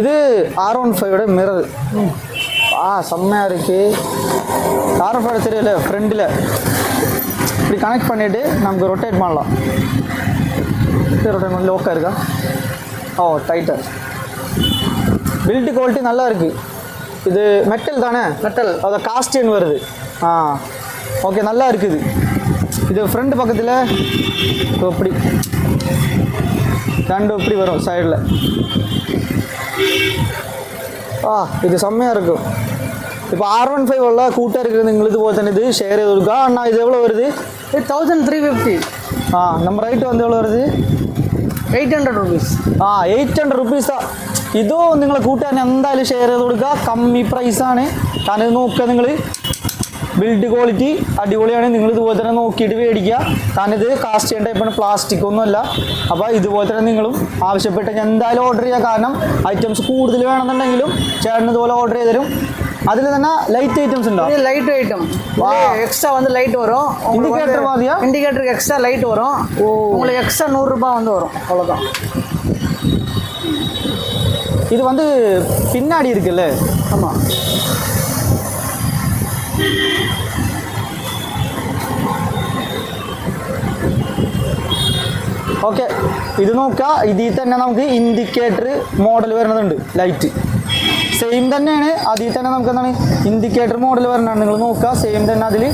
இது R one ஃபைவோட mirror ஆ செம்மையாக இருக்கு. ஆர் ஒன் ஃபைவ் தெரியல ஃப்ரண்டில் இப்படி கனெக்ட் பண்ணிவிட்டு நமக்கு ரொட்டேட் பண்ணலாம். ரொட்டேட் பண்ணி லோக்காக இருக்கா? ஓ டைட்டர் பில்ட் குவாலிட்டி நல்லா இருக்கு. இது மெட்டல் தானே? மெட்டல் அதை காஸ்டின் வருது. ஆ ஓகே நல்லா இருக்குது இது. ஃப்ரண்ட் பக்கத்தில் இப்படி. ரெண்டு இப்படி வரும் சைடில் ആ ഇത് സമയം ഇറക്കും ഇപ്പൊ ആർ വൺ ഫൈവ് ഉള്ള കൂട്ടുകാർക്ക് നിങ്ങൾ ഇതുപോലെ തന്നെ ഇത് ഷെയർ ചെയ്ത് കൊടുക്കുക. இருக்கா அண்ணா இது எவ்வளோ வருது இது தௌசண்ட் த்ரீ ஃபிஃப்டி ஆ நம்ம ரைட்டு வந்து எவ்வளோ എയ്റ്റ് ഹൺഡ്രഡ് റുപ്പീസ് ആ എയ്റ്റ് ഹൺഡ്രഡ് റുപ്പീസാ ഇതോ നിങ്ങൾ കൂട്ടുകാരനെ എന്തായാലും ഷെയർ ചെയ്ത് കൊടുക്കുക. കമ്മി പ്രൈസാണ് കാരണം ഇത് നോക്കുക നിങ്ങൾ. ബിൽഡ് ക്വാളിറ്റി അടിപൊളിയാണ്. നിങ്ങൾ ഇതുപോലെ തന്നെ നോക്കിയിട്ട് മേടിക്കുക. കാരണം ഇത് കാസ്റ്റ് ചെയ്യേണ്ട ഇപ്പം പ്ലാസ്റ്റിക് ഒന്നുമല്ല. അപ്പോൾ ഇതുപോലെ തന്നെ നിങ്ങളും ആവശ്യപ്പെട്ട് ഞാൻ എന്തായാലും ഓർഡർ ചെയ്യുക കാരണം ഐറ്റംസ് കൂടുതൽ വേണമെന്നുണ്ടെങ്കിലും ചേട്ടൻ ഇതുപോലെ ഓർഡർ ചെയ്ത് തരും അതിൽ തന്നെ ലൈറ്റ് ഐറ്റംസ് ഉണ്ടോ இது லைட் ஐட்டம் எக்ஸ்ட்ரா வந்து லைட் வரும் Indicator மாதிரியா? இண்டிகேட்டருக்கு எக்ஸ்ட்ரா லைட் வரும் உங்களுக்கு எக்ஸ்ட்ரா நூறுரூபா வந்து வரும் அவ்வளோதான் இது வந்து பின்னாடி இருக்குல்ல ஆமாம் ഓക്കെ ഇത് നോക്കുക ഇതിൽ തന്നെ നമുക്ക് ഇൻഡിക്കേറ്റർ മോഡൽ വരുന്നതുണ്ട് ലൈറ്റ് സെയിം തന്നെയാണ് അതിൽ തന്നെ നമുക്ക് എന്താണ്? ഇൻഡിക്കേറ്റർ മോഡൽ വരുന്നത് നിങ്ങൾ നോക്കുക സെയിം തന്നെ അതിൽ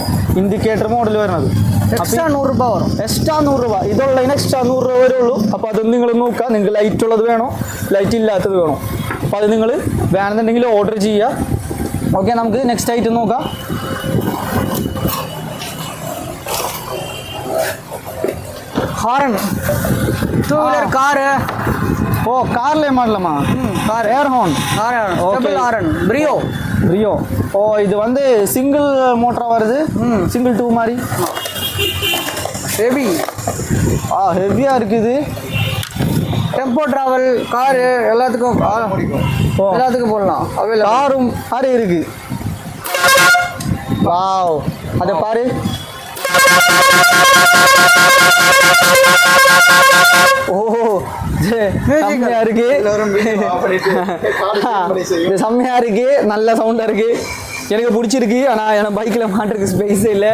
ഇൻഡിക്കേറ്റർ മോഡൽ വരുന്നത് എക്സ്ട്രാ നൂറ് രൂപ വരും. എക്സ്ട്രാ നൂറ് രൂപ. ഇതുള്ളതിന് എക്സ്ട്രാ നൂറ് രൂപ വരെ ഉള്ളൂ അപ്പോൾ അതൊന്നും നിങ്ങൾ നോക്കുക നിങ്ങൾക്ക് ലൈറ്റ് ഉള്ളത് വേണോ? ലൈറ്റ് ഇല്ലാത്തത് വേണോ? അപ്പോൾ അത് നിങ്ങൾ വേണമെന്നുണ്ടെങ്കിൽ ഓർഡർ ചെയ്യുക ഓക്കെ നമുക്ക് നെക്സ്റ്റ് ആയിട്ട് നോക്കാം. ஹாரன் டூ வீலர் காரு ஓ கார்லேயே மாடலாமா car air horn horn double horn பிரியோ பிரியோ ஓ இது வந்து சிங்கிள் மோட்டரா வருது? சிங்கிள் டூ மாதிரி ஹெவி ஆ ஹெவியாக இருக்குது. டெம்போ ட்ராவல் காரு எல்லாத்துக்கும் எல்லாத்துக்கும் போடலாம். காரும் மாதிரி இருக்குது வாவ் அதை பாரு. செம்மையா இருக்கு. செம்மையா இருக்கு. நல்ல சவுண்டா இருக்கு. எனக்கு பிடிச்சிருக்கு. ஆனால் என் பைக்கில் மாட்டுறதுக்கு ஸ்பேஸே இல்லை.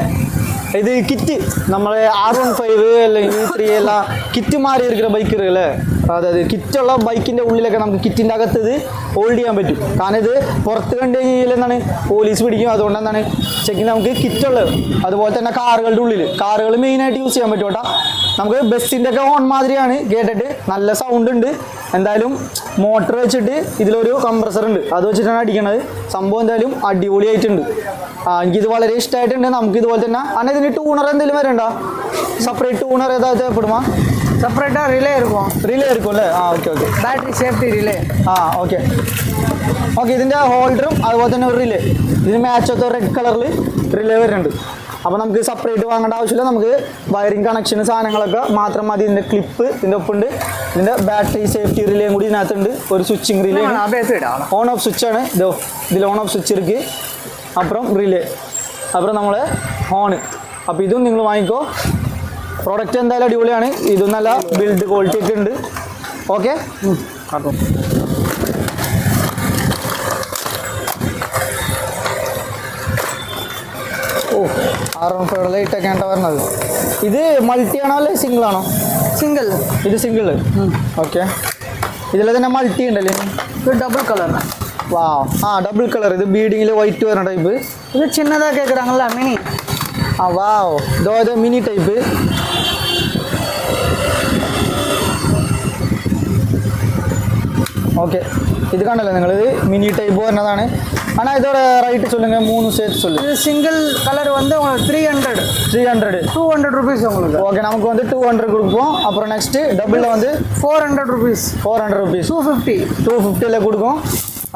இது கிட்டு நம்ம ആർ വൺ ഫൈവ് അല്ലെങ്കിൽ യു ത്രീ എല്ലാം കിറ്റ് മാറി ഇരിക്കുന്ന ബൈക്ക് இருக்குல்ல അതായത് കിറ്റുള്ള ബൈക്കിൻ്റെ ഉള്ളിലൊക്കെ നമുക്ക് കിറ്റിൻ്റെ അകത്ത് ഇത് ഹോൾഡ് ചെയ്യാൻ പറ്റും കാരണം ഇത് പുറത്ത് കണ്ടു കഴിഞ്ഞാൽ എന്താണ് പോലീസ് പിടിക്കും അതുകൊണ്ട് എന്താണ് ചെക്കിന് നമുക്ക് കിറ്റുള്ളത് അതുപോലെ തന്നെ കാറുകളുടെ ഉള്ളിൽ കാറുകൾ മെയിനായിട്ട് യൂസ് ചെയ്യാൻ പറ്റും കേട്ടോ നമുക്ക് ബസ്സിന്റെ ഒക്കെ ഹോൺ മാതിരിയാണ്. കേട്ടിട്ട് നല്ല സൗണ്ട് ഉണ്ട്. എന്തായാലും മോട്ടർ വെച്ചിട്ട് ഇതിലൊരു കംപ്രസർ ഉണ്ട്. അത് വെച്ചിട്ടാണ് അടിക്കണത്. സംഭവം എന്തായാലും അടിപൊളിയായിട്ടുണ്ട്. ആ എനിക്കിത് വളരെ ഇഷ്ടമായിട്ടുണ്ട്. നമുക്ക് ഇതുപോലെ തന്നെ അന്നെ ഇതിന് ടൂണർ എന്തെങ്കിലും വരണ്ട? സെപ്പറേറ്റ് ടൂണർ ഏതാ പെടുമാ? സെപ്പറേറ്റ് റിലേ ആയിരിക്കും റിലേ ആയിരിക്കും അല്ലേ? ആ okay okay battery safety relay ആ ഓക്കെ ഓക്കെ ഇതിന്റെ ഹോൾഡറും അതുപോലെ തന്നെ ഒരു റിലേ ഇതിന് മാച്ച് ഒക്കെ റെഡ് കളറിൽ റിലേ വരുന്നുണ്ട്. അപ്പോൾ നമുക്ക് സെപ്പറേറ്റ് വാങ്ങേണ്ട ആവശ്യമില്ല. നമുക്ക് വയറിംഗ് കണക്ഷൻ സാധനങ്ങളൊക്കെ മാത്രം മതി. ഇതിന്റെ ക്ലിപ്പ് ഇതിന്റെ ഒപ്പുണ്ട് ഇതിന്റെ ബാറ്ററി സേഫ്റ്റി റിലേയും കൂടി ഇതിനകത്തുണ്ട്. ഒരു switching relay on off switch ആണ്. ഇതോ ഇതിൽ ഓൺ ഓഫ് സ്വിച്ച് ഇരിക്കും. അപ്പുറം റിലേ അപ്പുറം നമ്മൾ ഹോൺ അപ്പോൾ ഇതും നിങ്ങൾ വാങ്ങിക്കോ. പ്രോഡക്റ്റ് എന്തായാലും അടിപൊളിയാണ്. ഇതും നല്ല ബിൽഡ് ക്വാളിറ്റി ഒക്കെ ഉണ്ട്. ഓക്കെ അപ്പം ഓ. ആർ വൺ ഫൈവ് ലൈറ്റൊക്കെയാണ് വരുന്നത് ഇത് മൾട്ടിയാണോ അല്ലെ സിംഗിൾ ആണോ സിംഗിൾ ഇത് സിംഗിൾ ഓക്കെ ഇതിൽ തന്നെ മൾട്ടി ഉണ്ടല്ലേ ഇത് ഡബിൾ കളർ വാ ആ ഡബിൾ കളർ ഇത് ബീഡിങ്ങിൽ വൈറ്റ് വരുന്ന ടൈപ്പ് ഇത് ചിന്നതാ കേൾക്കുറാങ്ങള മിനി ആ വാ ഇതോ ഇത് മിനി ടൈപ്പ് ഓക്കെ ഇത് കണ്ടല്ലോ നിങ്ങളിത് മിനി ടൈപ്പ് വരുന്നതാണ് ஆனால் இதோட ரைட்டு சொல்லுங்க மூணு சேர்த்து சொல்லு. இது சிங்கிள் கலர் வந்து உங்களுக்கு three hundred three hundred two hundred rupees உங்களுக்கு. ஓகே நமக்கு வந்து டூ ஹண்ட்ரட் கொடுப்போம். அப்புறம் நெக்ஸ்ட்டு டபுளில் வந்து four hundred rupees four hundred rupees two fifty two ஃபிஃப்டியில் கொடுக்கும்.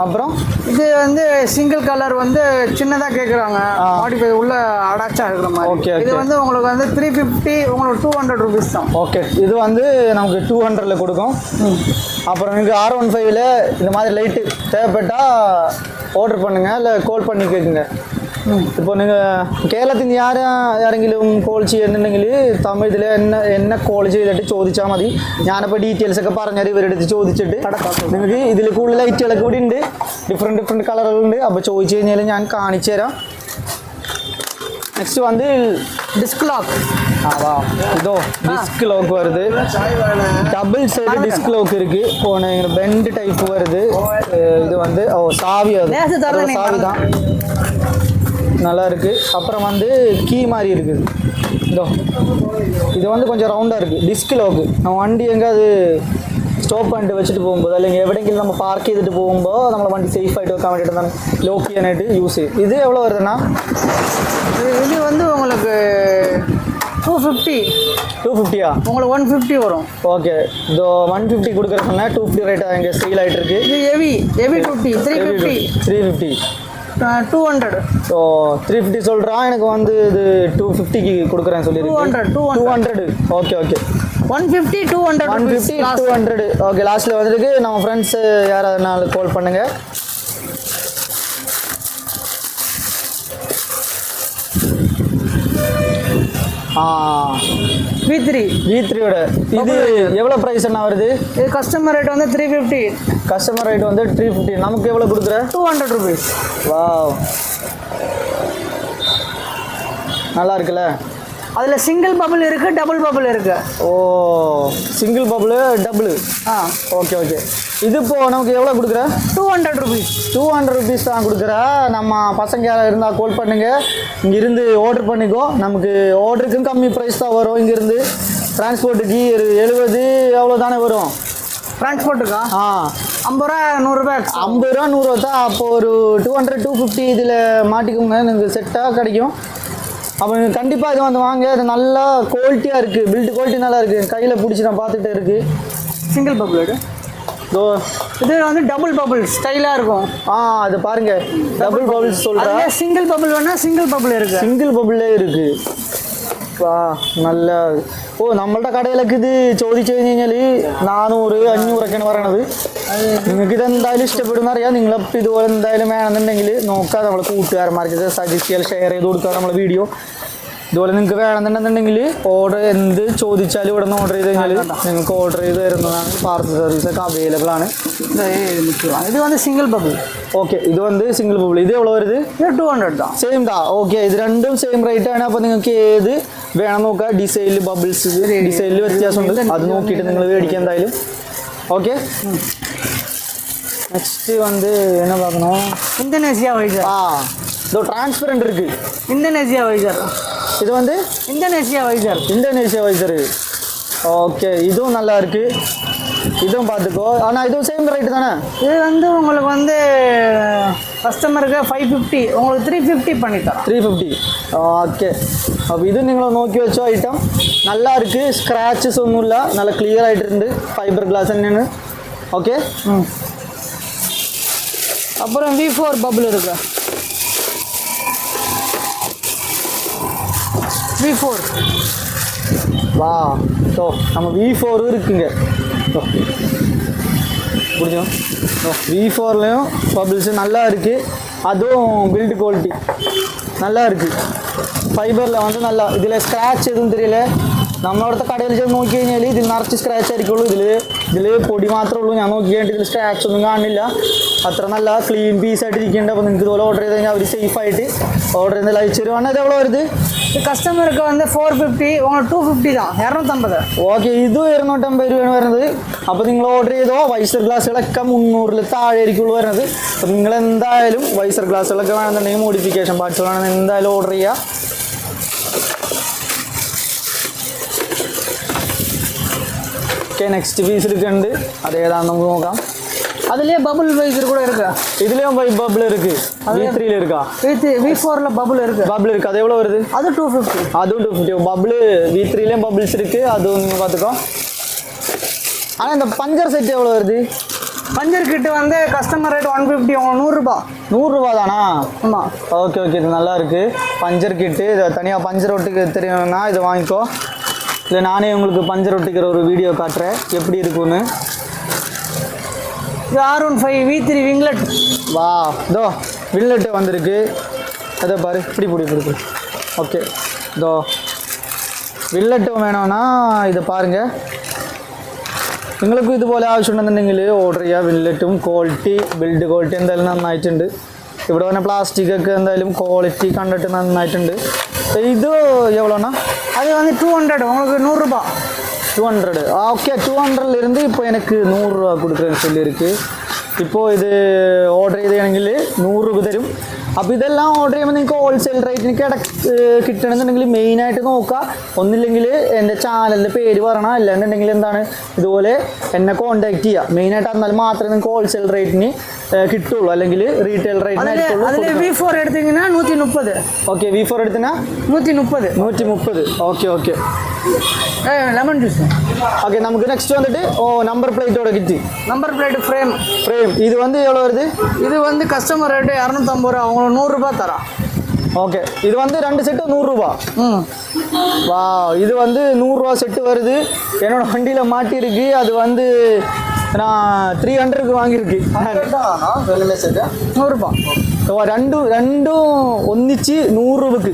அப்புறம்? இது வந்து சிங்கிள் கலர் வந்து சின்னதாக கேட்குறாங்க மாடிஃபை உள்ள அடாச்சாக இருக்கிற மாதிரி. Okay. இது வந்து உங்களுக்கு வந்து த்ரீ ஃபிஃப்டி உங்களுக்கு டூ ஹண்ட்ரட் ருபீஸ் தான். ஓகே இது வந்து நமக்கு டூ ஹண்ட்ரடில் கொடுக்கும். அப்புறம் எனக்கு ஆர் ஒன் ஃபைவ்ல இந்த மாதிரி லைட்டு தேவைப்பட்டால் ஆர்டர் பண்ணுங்கள் இல்லை கால் பண்ணி கேட்குங்க ഇപ്പോൾ നിങ്ങൾ കേരളത്തിൽ നിന്ന് ആരാ ആരെങ്കിലും കോൾ ചെയ്യുന്നുണ്ടെങ്കിൽ തമിഴിൽ എന്നെ എന്നെ കോൾ ചെയ്തിട്ട് ചോദിച്ചാൽ മതി ഞാനപ്പോൾ ഡീറ്റെയിൽസ് ഒക്കെ പറഞ്ഞാൽ ഇവരുടെ അടുത്ത് ചോദിച്ചിട്ട് നിങ്ങൾക്ക് ഇതിൽ കൂടുതൽ ലൈറ്റുകളൊക്കെ കൂടി ഉണ്ട് ഡിഫറെൻറ്റ് ഡിഫറെൻറ്റ് കളറുകളുണ്ട് അപ്പോൾ ചോദിച്ചു കഴിഞ്ഞാൽ ഞാൻ കാണിച്ചു തരാം நெக்ஸ்ட் வந்து டிஸ்க் லாக் ஆவா இதோ டிஸ்க் லோக் வருது. டபுள் சைடு டிஸ்க் லோக் இருக்கு. போன எங்களுக்கு பெண்ட் டைப் வருது. இது வந்து ஓ சாவி அது. சாவி தான். நல்லா இருக்கு. அப்புறம் வந்து கீ மாதிரி இருக்குது இதோ. இது வந்து கொஞ்சம் ரவுண்டாக இருக்குது டிஸ்க் லோக்கு நம்ம வண்டி எங்கேயாவது ஸ்டோப் பண்ணிட்டு வச்சுட்டு போகும்போது இல்லைங்க எவிடெங்கிலும் நம்ம பார்க் ചെയ്തിട്ട് போகும்போது நம்மளை வண்டி சேஃப் ஆகிட்டு വെക്കാൻ വേണ്ടിയിട്ട് ലോക്ക് ചെയ്യാനായിട്ട് യൂസ് ചെയ്യും ഇത് എവിടെ வந்து ഇത് டூ ஃபிஃப்டி டூ ஃபிஃப்டியா உங்களுக்கு ஒன் ஃபிஃப்டி வரும். ஓகே இதோ ஒன் ஃபிஃப்டி கொடுக்குற சொன்னேன் டூ ஃபிஃப்டி ரேட் இங்கே சேல் ஆகிட்டு இருக்கு. இது heavy heavy duty three fifty three fifty two hundred so three fifty சொல்கிறான் எனக்கு வந்து இது டூ ஃபிஃப்டிக்கு கொடுக்குறேன் சொல்லியிருக்கு 200, 200. Two hundred okay okay one fifty two hundred one fifty two hundred okay லாஸ்ட்டில் வந்துருக்கு. நம்ம ஃப்ரெண்ட்ஸு யாராவது கால் பண்ணுங்கள் வி த்ரீ வி த்ரீயோட இது எவ்வளோ ப்ரைஸ் என்ன வருது? இது கஸ்டமர் ரேட் வந்து த்ரீ ஃபிஃப்டி கஸ்டமர் ரேட் வந்து த்ரீ ஃபிஃப்டி நமக்கு எவ்வளோ கொடுக்குற? டூ ஹண்ட்ரட் ருபீஸ் வாவ் நல்லா இருக்குல்ல? அதில் சிங்கிள் பபிள் இருக்குது டபுள் பபிள் இருக்குது ஓ சிங்கிள் பபுள் டபுள் ஆ. ஓகே ஓகே இது இப்போ நமக்கு எவ்வளோ கொடுக்குற? Two hundred rupees two hundred rupees தான் கொடுக்குற. நம்ம பசங்க யாராவது இருந்தால் கால் பண்ணுங்க. இங்கேருந்து ஆர்டர் பண்ணிக்கோ. நமக்கு ஆர்டருக்கும் கம்மி ப்ரைஸ் தான் வரும் இங்கேருந்து. டிரான்ஸ்போர்ட்டுக்கு ஒரு எழுபது எவ்வளோ தானே வரும்? டிரான்ஸ்போர்ட்டுக்கா ஆ. ஐம்பது ரூபா நூறுரூபா ஐம்பது ரூபா நூறுரூவா தான் அப்போ ஒரு டூ ஹண்ட்ரட் டூ ஃபிஃப்டி இதில் மாட்டிக்கோங்க. எனக்கு செட்டாக கிடைக்கும். அப்புறம் கண்டிப்பாக இது வந்து வாங்க. இது நல்லா குவாலிட்டியாக இருக்குது பில்டு குவாலிட்டி நல்லா இருக்குது கையில் பிடிச்சி நான் பார்த்துட்டு இருக்குது சிங்கிள் பபுள் தோ இது? வந்து டபுள் பபுள் ஸ்டைலாக இருக்கும். ஆ அது பாருங்கள் டபுள் பபுள்ஸ் சொல்கிறேன் சிங்கிள் பபுள் வேணால் சிங்கிள் பபுள் இருக்குது சிங்கிள் பபுளே இருக்குது വാ നല്ല. ഓ നമ്മളുടെ കടയിലൊക്കെ ഇത് ചോദിച്ചു കഴിഞ്ഞ് കഴിഞ്ഞാൽ നാനൂറ് അഞ്ഞൂറൊക്കെയാണ് പറയണത്. നിങ്ങൾക്ക് ഇത് എന്തായാലും ഇഷ്ടപ്പെടുന്ന അറിയാം നിങ്ങളിപ്പോൾ ഇതുപോലെ എന്തായാലും വേണമെന്നുണ്ടെങ്കിൽ നോക്കാം നമ്മൾ കൂട്ടുകാരന്മാർക്ക് സജസ്റ്റ് ചെയ്യാൻ ഷെയർ ചെയ്ത് കൊടുക്കുക നമ്മളെ വീഡിയോ ഇതുപോലെ നിങ്ങൾക്ക് വേണമെന്നുണ്ടെന്നുണ്ടെങ്കിൽ ഓർഡർ എന്ത് ചോദിച്ചാലും ഇവിടെ നിന്ന് ഓർഡർ ചെയ്ത് കഴിഞ്ഞാൽ നിങ്ങൾക്ക് ഓർഡർ ചെയ്ത് തരുന്നതാണ് പാർസൽ സർവീസ് ഒക്കെ അവൈലബിൾ ആണ്. ഇത് വന്ന് സിംഗിൾ ബബിൾ ഓക്കെ ഇത് വന്ന് സിംഗിൾ ബബിൾ ഇത് എവിടെ വരുത്? ടു ഹൺഡ്രഡ് ആ സെയിം താ ഓക്കെ ഇത് രണ്ടും സെയിം റേറ്റ് ആണ്. അപ്പൊ നിങ്ങൾക്ക് ഏത് വേണം നോക്കാം ഡിസൈനിൽ ബബിൾസ് ഡിസൈനിൽ വ്യത്യാസമുണ്ട്. അത് നോക്കിയിട്ട് നിങ്ങൾ മേടിക്കാം എന്തായാലും. ഓക്കെ നെക്സ്റ്റ് വന്ന് എന്നാ பார்க்கணும் இந்தோனேசியா வைசர் ஆ இதோ ഇന്ത്യൻ இருக்கு இந்தோனேசியா இது வந்து Indonesia visor. Indonesia visor. Okay இதுவும் நல்லா இருக்கு. இதுவும் பார்த்துக்கோ. ஆனால் இதுவும் சேம் ரேட்டு தானே? இது வந்து உங்களுக்கு வந்து கஸ்டமருக்கு ஃபைவ் ஃபிஃப்டி உங்களுக்கு த்ரீ ஃபிஃப்டி பண்ணித்தரோம் த்ரீ ஃபிஃப்டி ஓகே. அப்போ இது நீங்களும் நோக்கி வச்சோ ஐட்டம் நல்லா இருக்குது ஸ்க்ராச்சஸ் ஒன்றும் இல்லை. நல்லா கிளியர் ஆகிட்டு இருந்து ஃபைபர் கிளாஸ் என்னென்னு. ஓகே? ம். அப்புறம் வி ஃபோர் பபுள் இருக்கா. வி ஃபோர் வா ஸோ நம்ம வி ஃபோரும் இருக்குங்க ஸோ புரிஞ்சோம் வி ஃபோர்லேயும் பபிள்ஸ் நல்லா இருக்குது அதுவும் பில்டு குவாலிட்டி நல்லா இருக்குது ഫൈബറിൽ வந்து നല്ല ഇതിൽ സ്ക്രാച്ച് ഇതൊന്നും തെരിയില്ല നമ്മളവിടുത്തെ കടയിൽ ചെന്ന് നോക്കി കഴിഞ്ഞാൽ ഇതിൽ നിറച്ച് സ്ക്രാച്ച് ആയിരിക്കുള്ളൂ ഇതിൽ ഇതിൽ പൊടി മാത്രമേ ഉള്ളൂ ഞാൻ നോക്കി കഴിഞ്ഞിട്ട് ഇതിൽ സ്ക്രാച്ച് ഒന്നും കാണില്ല അത്ര നല്ല ക്ലീൻ പീസ് ആയിട്ട് ഇരിക്കുന്നുണ്ട് അപ്പോൾ നിങ്ങൾക്ക് ഇതുപോലെ ഓർഡർ ചെയ്ത് കഴിഞ്ഞാൽ അവർ സേഫ് ആയിട്ട് ഓർഡർ ചെയ്യുന്നതിൽ അയച്ചു തരുവാണ് ഇത് എവിടെ വരുത് இது கஸ்டமருக்கு வந்து ஃபோர் ஃபிஃப்டி உங்களுக்கு டூ ஃபிஃப்டி தான் இரநூத்தம்பது ഓക്കെ ഇത് ഇരുന്നൂറ്റമ്പത് രൂപയാണ് വരുന്നത് അപ്പോൾ നിങ്ങൾ ഓർഡർ ചെയ്തോ വൈസർ ഗ്ലാസ്സുകളൊക്കെ മുന്നൂറിൽ താഴെ ആയിരിക്കുള്ളൂ വരുന്നത് അപ്പോൾ നിങ്ങൾ എന്തായാലും വൈസർ ഗ്ലാസ്സുകളൊക്കെ വേണമെന്നുണ്ടെങ്കിൽ മോഡിഫിക്കേഷൻ പാർട്സ് വേണമെന്ന് എന്തായാലും ഓർഡർ ചെയ്യുക ഓക്കെ നെക്സ്റ്റ് പീസ് എടുക്കുന്നുണ്ട് അതേതാണെന്ന് നമുക്ക് നോക്കാം அதுலேயே பபுள் வைசர் கூட இருக்கு இதுலேயும் பபிள் இருக்கு வி த்ரீல இருக்கா வி வி ஃபோரில் பபுள் இருக்கு பபிள் இருக்கு அது எவ்வளோ வருது அது டூ ஃபிஃப்டி அதுவும் two fifty bubble we த்ரீலேயும் bubbles இருக்கு அதுவும் நீங்கள் பார்த்துக்கோ ஆனால் இந்த பஞ்சர் செட் எவ்வளோ வருது பஞ்சர் கிட்டு வந்து கஸ்டமர் ரேட் ஒன் ஃபிஃப்டி உங்களுக்கு நூறுரூபா நூறுரூவா தானா ஆமாம் ஓகே ஓகே இது நல்லா இருக்கு பஞ்சர் கிட்டு இதை தனியாக பஞ்சர் ஒட்டுக்கு தெரியும்னா இதை வாங்கிக்கோ இல்லை நானே உங்களுக்கு பஞ்சர் ஒட்டிக்கிற ஒரு வீடியோ காட்டுறேன் எப்படி இருக்குன்னு இது R one five V three winglet வா இதோ வில்லெட்டு வந்திருக்கு அதை பாரு இப்படி பிடி இப்படி பிடி ஓகே இதோ വില്ലറ്റും വേണമെന്നാ ഇത് പാരുങ്ക നിങ്ങൾക്കും ഇതുപോലെ ആവശ്യമുണ്ടെന്നുണ്ടെങ്കിൽ ഓർഡർ ചെയ്യുക വില്ലറ്റും ക്വാളിറ്റി ബിൽഡ് ക്വാളിറ്റി എന്തായാലും നന്നായിട്ടുണ്ട് ഇവിടെ വന്ന പ്ലാസ്റ്റിക് ഒക്കെ എന്തായാലും ക്വാളിറ്റി കണ്ടിട്ട് നന്നായിട്ടുണ്ട്. ഇത് എവളോണ? അത് വന്ന് ടു ഹൺഡ്രഡ് നമ്മൾക്ക് നൂറ് രൂപ. ടു ഹൺഡ്രഡ് ആ ഓക്കെ ടു ഹൺഡ്രഡിലിരുന്ന് ഇപ്പോൾ എനിക്ക് നൂറ് രൂപ കൊടുക്കുക ചൊല്ലിയിരിക്ക് ഇപ്പോൾ ഇത് ഓർഡർ ചെയ്തെങ്കിൽ നൂറ് രൂപ തരും. അപ്പൊ ഇതെല്ലാം ഓർഡർ ചെയ്യുമ്പോൾ നിങ്ങൾക്ക് ഹോൾസെയിൽ റേറ്റിന് കിട കിട്ടണമെന്നുണ്ടെങ്കിൽ മെയിനായിട്ട് നോക്കുക. ഒന്നില്ലെങ്കിൽ എന്റെ ചാനലിന്റെ പേര് പറയണം. അല്ലാന്നുണ്ടെങ്കിൽ എന്താണ്? ഇതുപോലെ എന്നെ കോണ്ടാക്ട് ചെയ്യുക. മെയിനായിട്ട് എന്നാൽ മാത്രമേ നിങ്ങൾക്ക് ഹോൾസെയിൽ റേറ്റിന് കിട്ടുള്ളൂ. അല്ലെങ്കിൽ റീറ്റെയിൽ റേറ്റ് എടുത്തിങ്ങനെ നൂറ്റി മുപ്പത് ഓക്കെ വി ഫോർ എടുത്തിനാ നൂറ്റി മുപ്പത് നൂറ്റി മുപ്പത് okay okay lemon juice okay நமக்கு நெக்ஸ்ட் வந்துட்டு ஓ நம்பர் பிளேட்டோட கிட்டி நம்பர் பிளேட் ஃப்ரேம் ஃப்ரேம் இது வந்து எவ்வளோ வருது? இது வந்து கஸ்டமர் ரேட்டு இரநூத்தம்பது ரூபா அவங்கள நூறுரூபா தரான். ஓகே இது வந்து ரெண்டு செட்டு நூறுரூபா. ம். வா இது வந்து நூறுரூவா செட்டு வருது. என்னோடய வண்டியில் மாட்டியிருக்கு. அது வந்து நான் த்ரீ ஹண்ட்ரடுக்கு வாங்கியிருக்கு. நூறுரூபா. ரெண்டும் ரெண்டும் ஒன்றிச்சு நூறுரூவுக்கு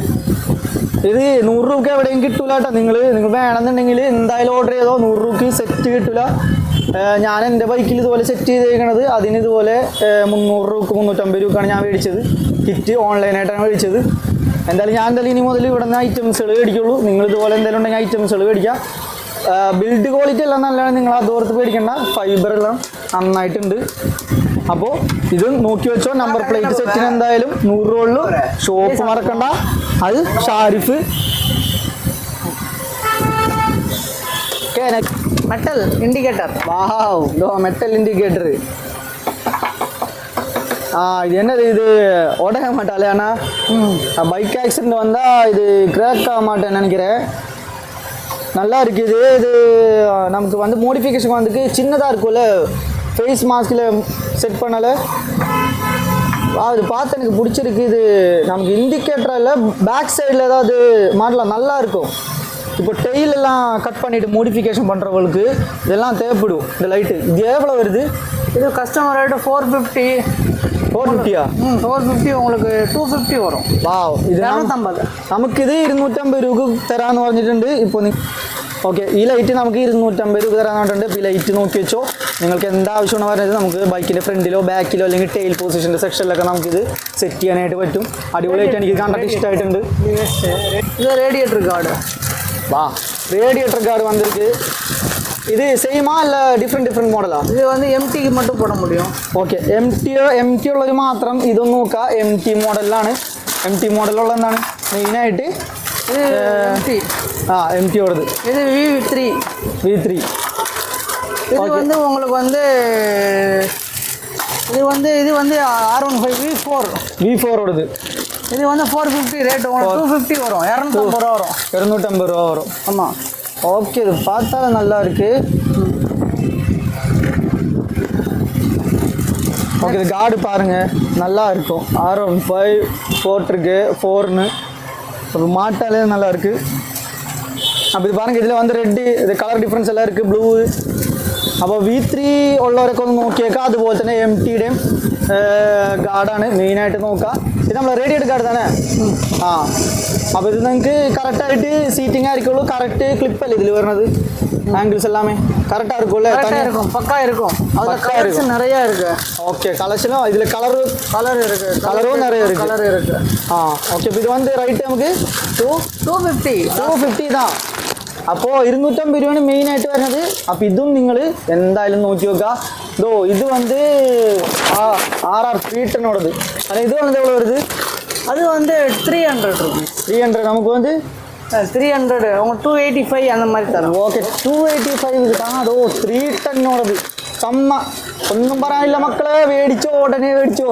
ഇത് നൂറ് രൂപ എവിടെയും കിട്ടൂല കേട്ടോ നിങ്ങൾ നിങ്ങൾ വേണമെന്നുണ്ടെങ്കിൽ എന്തായാലും ഓർഡർ ചെയ്തോ നൂറ് രൂപയ്ക്ക് സെറ്റ് കിട്ടൂല. ഞാൻ എന്റെ ബൈക്കിൽ ഇതുപോലെ സെറ്റ് ചെയ്തേക്കണത് അതിന് ഇതുപോലെ മുന്നൂറ് രൂപക്ക് മുന്നൂറ്റമ്പത് രൂപക്കാണ് ഞാൻ മേടിച്ചത്. കിറ്റ് ഓൺലൈനായിട്ടാണ് മേടിച്ചത്. എന്തായാലും ഞാൻ എന്തായാലും ഇനി മുതൽ ഇവിടെ നിന്ന് ഐറ്റംസുകൾ മേടിക്കുള്ളൂ. നിങ്ങൾ ഇതുപോലെ എന്തെങ്കിലും ഉണ്ടെങ്കിൽ ഐറ്റംസുകൾ മേടിക്കാം ബിൽഡ് ക്വാളിറ്റി എല്ലാം നല്ലതാണ്. നിങ്ങൾ അതോർത്ത് പേടിക്കേണ്ട. ഫൈബർ എല്ലാം നന്നായിട്ടുണ്ട് അപ്പോൾ ഇത് നോക്കി വെച്ചോ നമ്പർ പ്ലേറ്റ് സെറ്റിന് എന്തായാലും നൂറ് രൂപയുള്ളൂ ഷോപ്പ് മറക്കണ്ട അത് ഷാരിഫ് மெட்டல் இண்டிகேட்டர் வாவ் இதோ மெட்டல் இண்டிகேட்டர் ஆ இது என்னது இது உடைய மாட்டாளே அண்ணா பைக் ஆக்சிடென்ட் வந்தால் இது கிராக் ஆக மாட்டேன்னு நினைக்கிறேன் நல்லா இருக்குது இது நமக்கு வந்து மோடிஃபிகேஷன் வந்துக்கு சின்னதாக இருக்கும்ல ஃபேஸ் மாஸ்கில் செட் பண்ணலை அது பார்த்து எனக்கு பிடிச்சிருக்கு இது நமக்கு இண்டிகேட்டர் இல்லை பேக் சைடில் ஏதாவது மாடலாம் நல்லா இருக்கும் இப்போ டெய்ல் எல்லாம் கட் பண்ணிட்டு மோடிஃபிகேஷன் பண்ணுறவங்களுக்கு இதெல்லாம் தேவைப்படும் இந்த லைட்டு இது எவ்வளோ வருது இது customer rate four fifty four ஃபிஃப்டியா ம் ஃபோர் ஃபிஃப்டி உங்களுக்கு டூ ஃபிஃப்டி வரும் വാവ് ഇത് നം- இரநூத்தம்பது നമുക്കിത് ഇരുന്നൂറ്റമ്പത് രൂപ തരാന്ന് പറഞ്ഞിട്ടുണ്ട് ഇപ്പോൾ ഓക്കെ ഈ ലൈറ്റ് നമുക്ക് ഇരുന്നൂറ്റമ്പത് രൂപ തരാനായിട്ടുണ്ട് ഈ ലൈറ്റ് നോക്കി വെച്ചോ. നിങ്ങൾക്ക് എന്താവശ്യമാണ് പറഞ്ഞത് നമുക്ക് ബൈക്കിന്റെ ഫ്രണ്ടിലോ ബാക്കിലോ അല്ലെങ്കിൽ ടെയിൽ പൊസിഷന്റെ സെക്ഷനിലൊക്കെ നമുക്കിത് സെറ്റ് ചെയ്യാനായിട്ട് പറ്റും. അടിപൊളിയായിട്ട് എനിക്ക് കണ്ടിട്ട് ഇഷ്ടമായിട്ടുണ്ട് ഇത് റേഡിയേറ്റർ കാർഡ് വാ റേഡിയേറ്റർ കാർഡ് வந்திருக்கு ഇത് സെയിമാ അല്ല ഡിഫറെന്റ് ഡിഫറെന്റ് മോഡലാ ഇത് വന്ന് എം ടിക്ക് മറ്റും പോടാൻ മുടിയോ okay M T M T ഉള്ളത് മാത്രം ഇതൊന്നും നോക്കുക എം ടി മോഡലിലാണ് എം ടി മോഡലുള്ള എന്താണ്? മെയിനായിട്ട് ஆ எம்டியோடது இது வி த்ரீ வி த்ரீ இது வந்து உங்களுக்கு வந்து இது வந்து இது வந்து R one five V four V ஃபோரோடது இது வந்து ஃபோர் ஃபிஃப்டி ரேட் உங்களுக்கு டூ ஃபிஃப்டி வரும். இரநூத்தம்பது ரூபா வரும். இரநூத்தம்பது ரூபா வரும். ஆமாம் ஓகே இது பார்த்தா நல்லா இருக்குது ஓகே இது காடு பாருங்கள் நல்லா இருக்கும். ஆர் ஒன் ஃபைவ் போட்டிருக்கு. ஃபோர்னு மாட்டாலே நல்லா இருக்குது அப்படி பாருங்கள் இதில் வந்து ரெட் இது கலர் ഡിഫറൻസ് എല്ലാം இருக்குது ബ്ലൂ അപ്പോൾ വി ത്രീ ഉള്ളവരൊക്കെ ഒന്ന് നോക്കിയേക്കാം. അതുപോലെ തന്നെ എം ടിയുടെയും ഗാർഡാണ് മെയിനായിട്ട് നോക്കുക ഇത് നമ്മൾ റേഡി എടുക്കാറ് തന്നെ. ആ. അപ്പോൾ ഇത് നിങ്ങൾക്ക് കറക്റ്റായിട്ട് സീറ്റിംഗ് ആയിരിക്കുള്ളൂ. കറക്റ്റ് ക്ലിപ്പല്ലേ ഇതിൽ വരുന്നത്? ஆங்கிள்ஸ் எல்லாமே கரெக்டாக இருக்கும் இல்லை இருக்கும் பக்கா இருக்கும் அதில் கலர்ஸ் நிறையா இருக்கு ஓகே கலர்ஸ்லாம் இதில் கலர் கலர் இருக்கு கலரும் நிறைய இருக்கு கலர் இருக்கு ஆ ஓகே இப்போ இது வந்து ரைட் நமக்கு two two fifty two fifty தான் അപ്പോൾ ഇരുന്നൂറ്റമ്പത് രൂപയാണ് മെയിനായിട്ട് വരുന്നത് അപ്പോൾ ഇതും നിങ്ങൾ എന്തായാലും നോക്കി നോക്കുക ഇതോ இது வந்து ஆர்ஆர் பீட்டனோடது ஆனால் இது வந்து எவ்வளோ வருது அது வந்து three hundred rupees three hundred நமக்கு வந்து த்ரீ ஹண்ட்ரட் அவங்க டூ எயிட்டி ஃபைவ் அந்த மாதிரி தரும் ஓகே டூ எயிட்டி ஃபைவ் இதுதான் அதோ த்ரீ டன்னோடது செம்ம. ഒന്നും പറയാനില്ല மக்களே வேடிச்சோ உடனே வேடிச்சோ.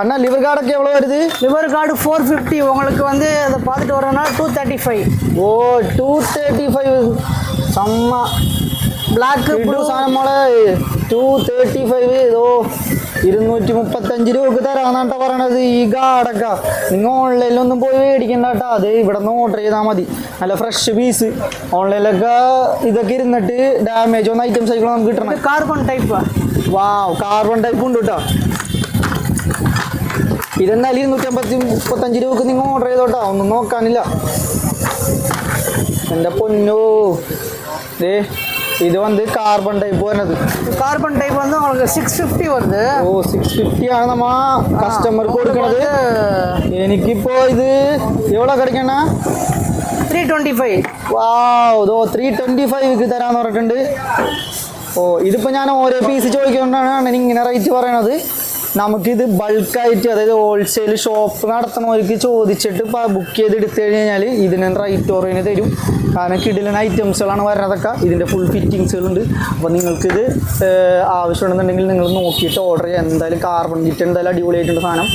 അണ്ണാ லிவர் கார்டுக்கு எவ்வளோ வருது? லிவர் கார்டு ஃபோர் ஃபிஃப்டி உங்களுக்கு வந்து அதை பார்த்துட்டு வரோன்னா டூ தேர்ட்டி ஃபைவ் ஓ டூ தேர்ட்டி ஃபைவ் செம்ம. பிளாக் ப்ளூ சாணமோളെ டூ தேர்ட்டி ஃபைவ் ஏதோ ഇരുന്നൂറ്റി മുപ്പത്തഞ്ച് രൂപക്ക് തരാന്നാട്ട പറയണത്. ഈ ഗാഡക്ക നിങ്ങൾ ഓൺലൈനിൽ ഒന്നും പോയി മേടിക്കണ്ട കേട്ടോ അത് ഇവിടെ നിന്ന് ഓർഡർ ചെയ്താൽ മതി. നല്ല ഫ്രഷ് പീസ് ഓൺലൈനിലൊക്കെ ഇതൊക്കെ ഇരുന്നിട്ട് ഡാമേജ് ഒന്ന് ഐറ്റംസ് ആയിക്കോളും നമുക്ക് കിട്ടണം. Carbon type wow carbon type ഉണ്ട് കേട്ടോ ഇതെന്നാലും ഇരുന്നൂറ്റി അമ്പത്തി മുപ്പത്തഞ്ച് രൂപക്ക് നിങ്ങൾ ഓർഡർ ചെയ്തോട്ടോ. ഒന്നും നോക്കാനില്ല. എന്റെ പൊന്നോ. ദേ ഇത് വന്ന് കാർബൺ ടൈപ്പ് വരുന്നത് கார்பன் டைப் வந்து உங்களுக்கு சிக்ஸ் ஃபிஃப்டி வருது ഓ സിക്സ് ഫിഫ്റ്റി ആണ് നമ്മ കസ്റ്റമർക്ക് കൊടുക്കണത് എനിക്കിപ്പോ ഇത് എവിടെ കിടക്കണ த்ரீ டுவெண்ட்டி ஃபைவ் വാവ് ഇതോ ത്രീ ട്വൻറ്റി ഫൈവ് തരാന്ന് പറഞ്ഞിട്ടുണ്ട് ഓ ഇതിപ്പോൾ ഞാൻ ഓരോ പീസ് ചോദിക്കൊണ്ടാണ് ഇങ്ങനെ റേറ്റ് പറയണത് നമുക്കിത് ബൾക്കായിട്ട് അതായത് ഹോൾസെയിൽ ഷോപ്പ് നടത്തുന്നവർക്ക് ചോദിച്ചിട്ട് ബുക്ക് ചെയ്ത് എടുത്തു കഴിഞ്ഞാൽ ഇതിന് റേറ്റ് കുറവിന് തരും കാരണം കിടിലൻ ഐറ്റംസുകളാണ് വരുന്നതൊക്കെ ഇതിൻ്റെ ഫുൾ ഫിറ്റിങ്സുകളുണ്ട് അപ്പോൾ നിങ്ങൾക്കിത് ഏഹ്, ആവശ്യമുണ്ടെന്നുണ്ടെങ്കിൽ നിങ്ങൾ നോക്കിയിട്ട് ഓർഡർ ചെയ്യാം എന്തായാലും കാർബൺ കിറ്റ് എന്തായാലും അടിപൊളിയായിട്ടുണ്ട് സാധനം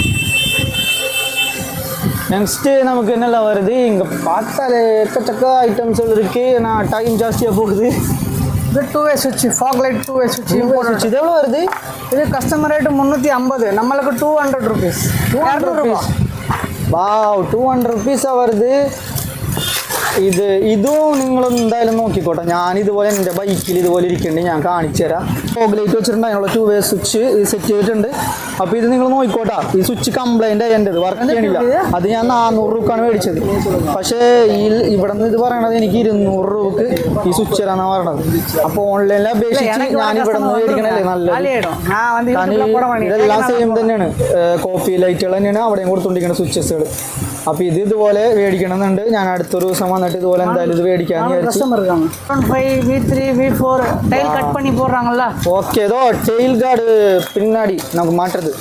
நெக்ஸ்ட்டு நமக்கு என்னெல்லாம் வருது இங்கே பார்த்தாலே எக்கச்சக்க ஐட்டம்ஸ்கள் இருக்குது நான் டைம் ஜாஸ்தியாக போகுது இது டூ வே சுவிட்ச் ஃபாக் லைட் டூ வே சுவிட்ச் இம்போர்ட் இது எவ்வளோ வருது? இது கஸ்டமர் ரேட்டு முந்நூற்றி ஐம்பது. நம்மளுக்கு two hundred rupees two hundred rupees வா டூ ஹண்ட்ரட் ருபீஸாக வருது. ഇത് ഇതും നിങ്ങൾ എന്തായാലും നോക്കിക്കോട്ടെ. ഞാൻ ഇതുപോലെ എന്റെ ബൈക്കിൽ ഇതുപോലെ ഇരിക്കുന്നുണ്ട്. ഞാൻ കാണിച്ചു തരാം. ഫോഗ്ലൈറ്റ് വെച്ചിട്ടുണ്ട്. അതിനുള്ള ടു വേ സ്വിച്ച് സെറ്റ് ചെയ്തിട്ടുണ്ട്. അപ്പോൾ ഇത് നിങ്ങൾ നോക്കിക്കോട്ടെ. ഈ സ്വിച്ച് കംപ്ലൈന്റ് ചെയ്യേണ്ടത് വർക്ക് ചെയ്യണില്ല. അത് ഞാൻ നാനൂറ് രൂപക്കാണ് മേടിച്ചത്. പക്ഷേ ഈ ഇവിടെ നിന്ന് ഇത് പറയണത് എനിക്ക് ഇരുന്നൂറ് രൂപക്ക് ഈ സ്വിച്ച് തരാന്നാണ് പറയണത്. അപ്പോൾ ഓൺലൈനിൽ അപേക്ഷിച്ച് ഞാൻ ഇവിടെ നിന്ന് മേടിക്കണല്ലേ നല്ല ഇതെല്ലാം സെയിം തന്നെയാണ്. കോപ്പി ലൈറ്റുകൾ തന്നെയാണ് അവിടെയും കൊടുത്തോണ്ടിരിക്കുന്ന സ്വിച്ചസുകൾ അപ്പൊ ഇത് ഇതുപോലെ മേടിക്കണമെന്നുണ്ട് ഞാൻ അടുത്തൊരു ദിവസം വന്നിട്ട് ഇതുപോലെ എന്തായാലും ഇത് മേടിക്കാൻ ഓക്കെ ഏതോ ടെയിൽ ഗാർഡ് പിന്നാടി നമുക്ക് மாட்டுறது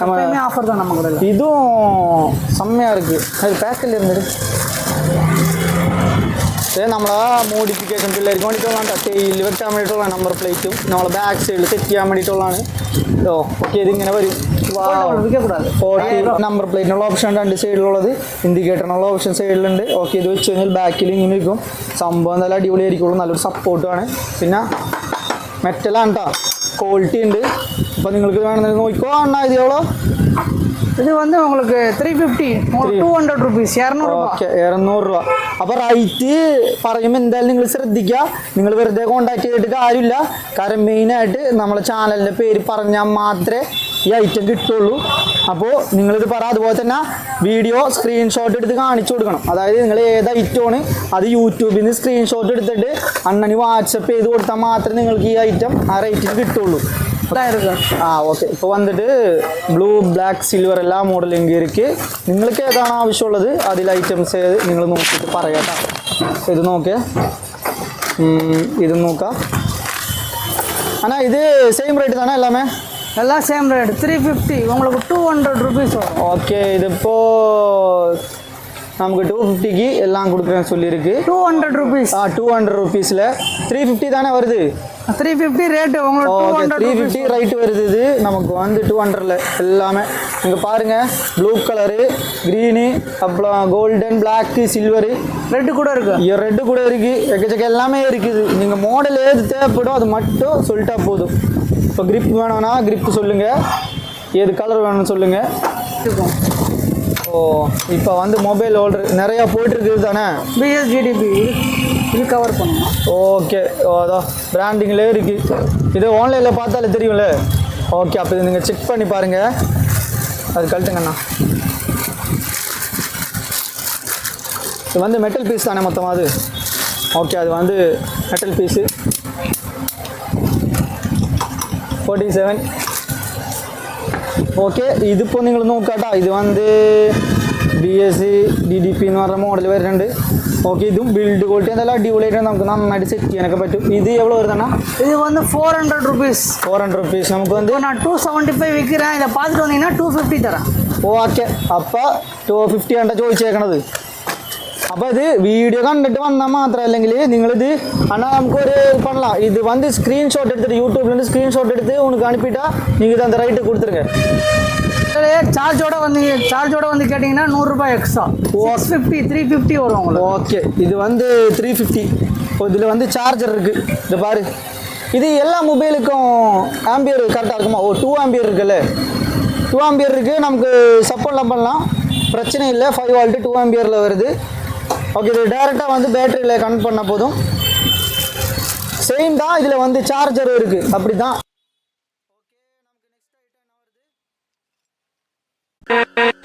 நம்ம ஆஃபர் தான் நம்ம கடையில் இதுவும் செம்மையாக இருக்குது அது பேக்கில் இருந்துட்டு പക്ഷേ നമ്മൾ ആ മോഡിഫിക്കേഷൻ പിള്ളേർക്ക് വേണ്ടിയിട്ടുള്ളതാണ്. ടെയിൽ വെക്കാൻ വേണ്ടിയിട്ടുള്ള നമ്പർ പ്ലേറ്റും നമ്മളെ ബാക്ക് സൈഡിൽ സെറ്റ് ചെയ്യാൻ വേണ്ടിയിട്ടുള്ളതാണ്. ഓ ഓക്കെ ഇതിങ്ങനെ വരും. ഫോർട്ടി നമ്പർ പ്ലേറ്റിനുള്ള ഓപ്ഷൻ രണ്ട് സൈഡിലുള്ളത് ഇൻഡിക്കേറ്ററിനുള്ള ഓപ്ഷൻ സൈഡിലുണ്ട് ഓക്കെ ഇത് വെച്ച് കഴിഞ്ഞാൽ ബാക്കിൽ ഇങ്ങനെ ഇരിക്കും. സംഭവം നല്ല അടിപൊളിയായിരിക്കുള്ളൂ. നല്ലൊരു സപ്പോർട്ടുമാണ് പിന്നെ മെറ്റലാണ് കേട്ടോ ക്വാളിറ്റി ഉണ്ട്. അപ്പോൾ നിങ്ങൾക്ക് വേണമെന്നുണ്ടെങ്കിൽ നോക്കിക്കോ. അണ്ണാ ഇത് இது வந்து உங்களுக்கு three fifty two hundred rupees இரநூறுபா ഓക്കെ ഇരുന്നൂറ് രൂപ അപ്പോൾ റൈറ്റ് പറയുമ്പോൾ എന്തായാലും നിങ്ങൾ ശ്രദ്ധിക്കുക നിങ്ങൾ വെറുതെ കോൺടാക്ട് ചെയ്തിട്ട് കാര്യമില്ല കാരണം മെയിനായിട്ട് നമ്മളെ ചാനലിൻ്റെ പേര് പറഞ്ഞാൽ മാത്രമേ ഈ ഐറ്റം കിട്ടുള്ളൂ അപ്പോൾ നിങ്ങളിത് പറ അതുപോലെ തന്നെ വീഡിയോ സ്ക്രീൻഷോട്ട് എടുത്ത് കാണിച്ചു കൊടുക്കണം അതായത് നിങ്ങൾ ഏത് ഐറ്റമാണ് അത് യൂട്യൂബിൽ നിന്ന് സ്ക്രീൻഷോട്ട് എടുത്തിട്ട് അണ്ണന് വാട്സപ്പ് ചെയ്ത് കൊടുത്താൽ മാത്രമേ നിങ്ങൾക്ക് ഈ ഐറ്റം ആ റേറ്റിന് കിട്ടുള്ളൂ ஆ ஓகே இப்போ வந்துட்டு ப்ளൂ ബ്ലാക്ക് സിൽവർ എല്ലാ മോഡലും കയറിക്ക് നിങ്ങൾക്ക് ഏതാണ് ആവശ്യമുള്ളത് உள்ளது அதில் ஐட்டம்ஸ் നിങ്ങൾ നോക്കിയിട്ട് പറയാം കേട്ടോ இது നോക്കിയേ ഇത് നോക്കാം ஆனால் இது சேம் ரேட்டு தானே எல்லாமே? எல்லாம் சேம் ரேட் த்ரீ ஃபிஃப்டி உங்களுக்கு டூ ஹண்ட்ரட் ருபீஸ் வரும். ஓகே இது இப்போது நமக்கு டூ ஃபிஃப்டிக்கு எல்லாம் கொடுக்குறேன்னு சொல்லியிருக்கு. டூ ஹண்ட்ரட் ருபீஸ் ஆ டூ ஹண்ட்ரட் ருபீஸில் த்ரீ ஃபிஃப்டி தானே வருது? த்ரீ ஃபிஃப்டி ரேட்டு உங்களுக்கு த்ரீ ஃபிஃப்டி ரைட் வருது இது. நமக்கு வந்து டூ ஹண்ட்ரட்ல எல்லாமே. இங்கே பாருங்க ப்ளூ கலரு க்ரீனு அப்புறம் கோல்டன் பிளாக்கு சில்வரு ரெட்டு கூட இருக்கு. ரெட்டு கூட இருக்கு. எக்கச்சக்க எல்லாமே இருக்குது. நீங்கள் மாடல் ஏது தேவைப்படும் அது மட்டும் சொல்லிட்டா போதும். இப்போ grip வேணும்னா grip சொல்லுங்க. ஏது கலர் வேணும்னு சொல்லுங்க. இருக்கும். ஓ இப்போ வந்து மொபைல் ஹோல்டர் நிறையா போயிட்டு இருக்குது தானே? பிஎஸ்ஜிடிபி இது கவர் பண்ணணும் ஓகே அதான் பிராண்டிங்லேயே இருக்குது இது ஆன்லைனில் பார்த்தாலே தெரியும்ல ஓகே அப்போ இது நீங்கள் செக் பண்ணி பாருங்கள் அது கழட்டுங்கண்ணா இது வந்து மெட்டல் பீஸ் தானே மொத்தமாக அது ஓகே அது வந்து metal piece forty seven okay ഇതിപ്പോൾ നിങ്ങൾ നോക്കാട്ടോ ഇത് വന്ന് B S C D D P എന്ന് പറഞ്ഞ മോഡൽ വരുന്നുണ്ട് ഓക്കെ ഇതും ബിൽഡ് ക്വാളിറ്റി നല്ല അടിപൊളിയായിട്ട് നമുക്ക് നന്നായിട്ട് സെറ്റ് ചെയ്യാനൊക്കെ പറ്റും. ഇത് എവിടെ വരുന്ന இது வந்து four hundred rupees four hundred rupees நமக்கு வந்து இப்போ நான் டூ செவன்ட்டி ஃபைவ் விற்கிறேன் இதை பார்த்துட்டு வந்தீங்கன்னா டூ ஃபிஃப்டி தரேன் ഓക്കെ. അപ്പോൾ ടു ഫിഫ്റ്റി ആണ് ചോദിച്ചേക്കണത്. അപ്പോൾ ഇത് വീഡിയോ കണ്ടിട്ട് വന്നാൽ മാത്രം അല്ലെങ്കിൽ നിങ്ങളിത് ஆனால் நமக்கு ஒரு பண்ணலாம் இது வந்து ஸ்க்ரீன்ஷாட் எடுத்துட்டு யூடியூப்லேருந்து ஸ்க்ரீன்ஷாட் எடுத்து உனக்கு அனுப்பிட்டா நீங்கள் அந்த ரைட்டு கொடுத்துருங்க சார்ஜோட வந்து சார்ஜோட வந்து கேட்டிங்கன்னா நூறுரூபா extra six fifty three fifty வரும் உங்களுக்கு. ஓகே இது வந்து த்ரீ ஃபிஃப்டி இதில் வந்து சார்ஜர் இருக்குது இது பாரு. இது எல்லா மொபைலுக்கும் ஆம்பியர் கரெக்டாக இருக்குமா? ஓ டூ ஆம்பியர் இருக்குல்ல. டூ ஆம்பியர் இருக்குது நமக்கு சப்போர்ட்லாம் பண்ணலாம். பிரச்சனை இல்லை. ஃபைவ் வால்ட்டு டூ ஆம்பியரில் வருது. ஓகே இது டேரெக்டாக வந்து பேட்டரியில் கனெக்ட் பண்ண போதும். சேம் தான். இதில் வந்து சார்ஜர் இருக்குது அப்படி தான் you